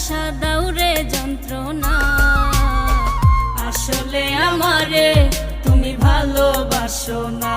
আশা দাউরে যন্ত্রণা। আসলে আমারে তুমি ভালোবাসো না।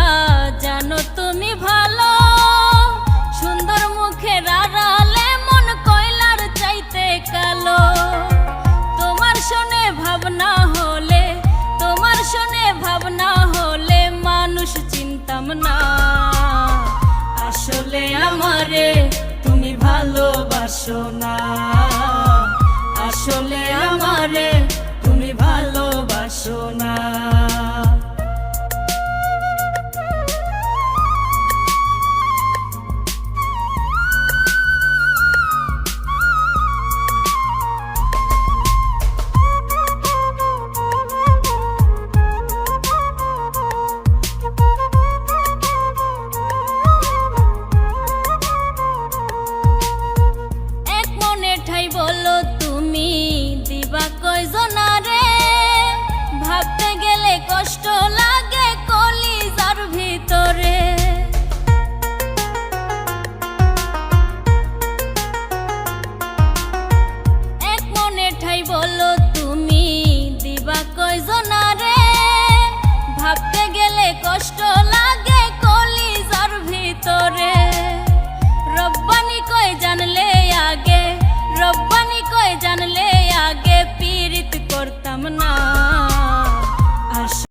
বলে আমারে তুমি ভালোবাসো না। আসলে আমারে তুমি ভালোবাসো না। কামনা